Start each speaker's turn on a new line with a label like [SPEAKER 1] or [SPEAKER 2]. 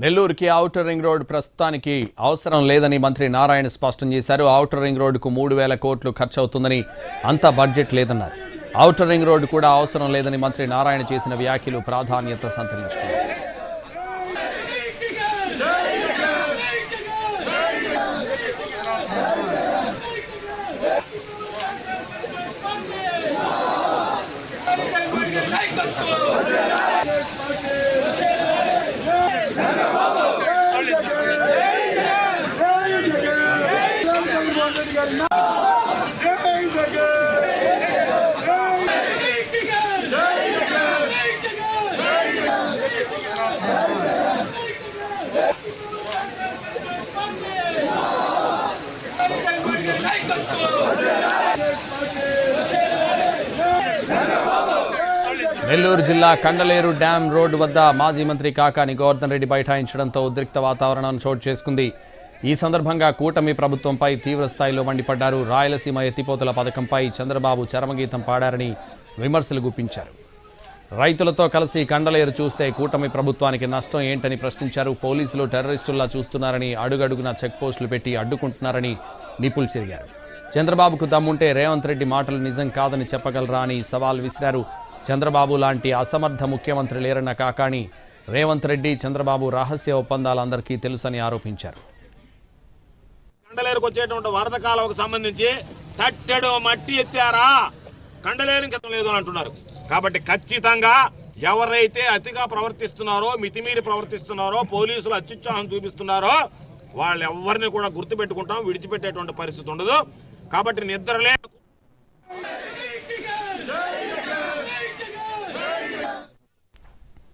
[SPEAKER 1] నెల్లూరుకి outer ring road ప్రస్తుతానికి అవసరం లేదని మంత్రి నారాయణ స్పష్టం చేశారు. ఔటర్ రింగ్ రోడ్డుకు మూడు వేల కోట్లు ఖర్చు అవుతుందని అంత బడ్జెట్ లేదన్నారు. ఔటర్ రింగ్ రోడ్డు కూడా అవసరం లేదని మంత్రి నారాయణ చేసిన వ్యాఖ్యలు ప్రాధాన్యత సంతరించుకున్నారు నెల్లూరు జిల్లా కండలేరు డ్యాం రోడ్డు వద్ద మాజీ మంత్రి కాకాని గోవర్ధన్ రెడ్డి బైఠాయించడంతో ఉద్రిక్త వాతావరణం చోటు చేసుకుంది. ఈ సందర్భంగా కూటమి ప్రభుత్వంపై తీవ్రస్థాయిలో మండిపడ్డారు. రాయలసీమ ఎత్తిపోతల పథకంపై చంద్రబాబు చరమగీతం పాడారని విమర్శలు గుప్పించారు. రైతులతో కలిసి కండలేరు చూస్తే కూటమి ప్రభుత్వానికి నష్టం ఏంటని ప్రశ్నించారు. పోలీసులు టెర్రరిస్టుల్లా చూస్తున్నారని అడుగడుగున చెక్పోస్టులు పెట్టి అడ్డుకుంటున్నారని నిపుల్ చెరిగారు. చంద్రబాబుకు దమ్ముంటే రేవంత్ రెడ్డి మాటలు నిజం కాదని చెప్పగలరా అని సవాల్ విసిరారు. చంద్రబాబు లాంటి అసమర్థ ముఖ్యమంత్రి లేరన్న కాకాణి రేవంత్ రెడ్డి చంద్రబాబు రహస్య ఒప్పందాలు అందరికీ తెలుసని ఆరోపించారు.
[SPEAKER 2] వచ్చేటువంటి వరద కాలువకు సంబంధించి తట్టెడు మట్టి ఎత్తారా? కండలేని కింద లేదు అని అంటున్నారు. కాబట్టి ఖచ్చితంగా ఎవరైతే అతిగా ప్రవర్తిస్తున్నారో మితిమీరి ప్రవర్తిస్తున్నారో పోలీసులు అత్యుత్సాహం చూపిస్తున్నారో వాళ్ళు ఎవరిని కూడా గుర్తుపెట్టుకుంటాం విడిచిపెట్టేటువంటి పరిస్థితి ఉండదు. కాబట్టి నిద్రలే